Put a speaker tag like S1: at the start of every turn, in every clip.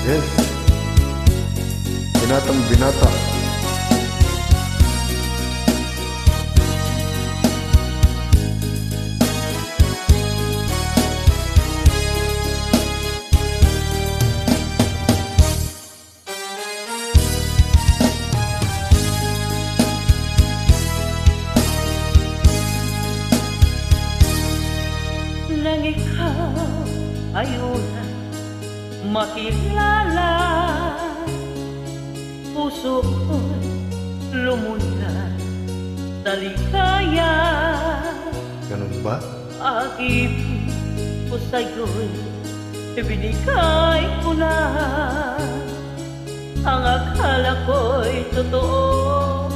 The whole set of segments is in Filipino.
S1: Yes. Binatang binata.
S2: nang ikaw ay una makilala. Puso ko'y lumunad sa ligaya.
S1: Ganun ba?
S2: Agibig ko sa'yo'y ibinigay ko na. Ang akala ko'y totoo,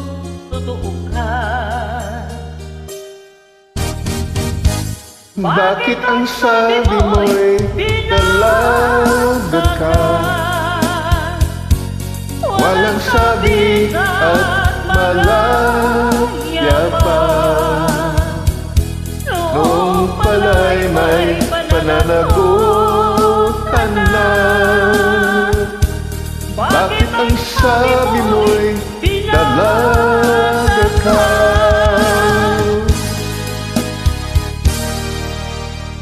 S2: totoo ka.
S1: Bakit ang sabi mo'y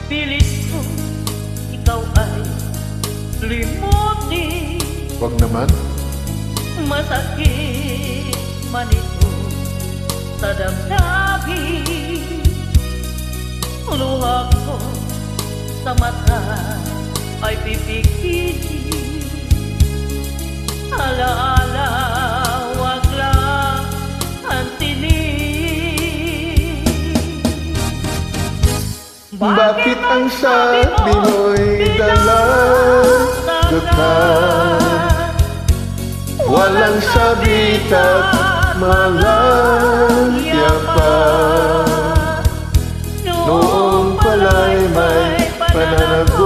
S2: Pilit ko, ikaw ay limutin.
S1: Wag naman.
S2: Masakit man ito sa damdamin. Luha ko sa mata ay pipigilin Alaala,
S1: Bakit ang sabi mo'y dalaga ka? Walang sabit at malaya pa Noong pala'y may pananagutan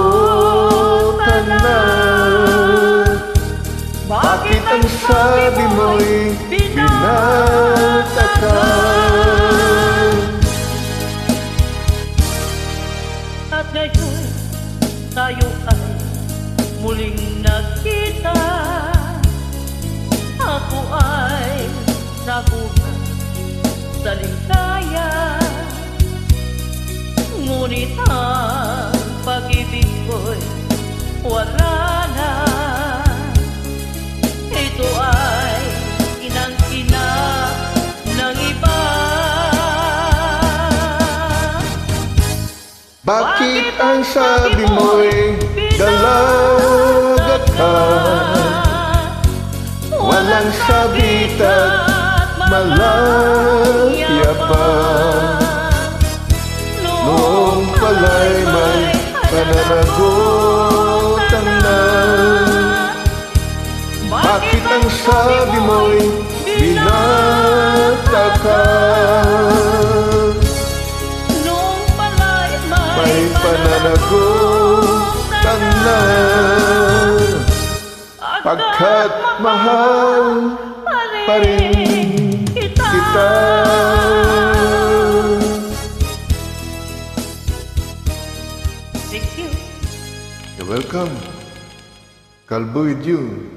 S1: na Bakit ang sabi mo'y binata
S2: tayo ay muling nagkita Ako ay nabuhay sa ligaya
S1: Bakit ang sabi mo'y dalaga ka? Walang sabit at malaya pa Noong pala'y may pananagutan na Bakit ang sabi mo'y binata ka? Pananagutan na Pagkat mahal pa rin kita
S2: Thank you.
S1: You're welcome. Kalbo with you.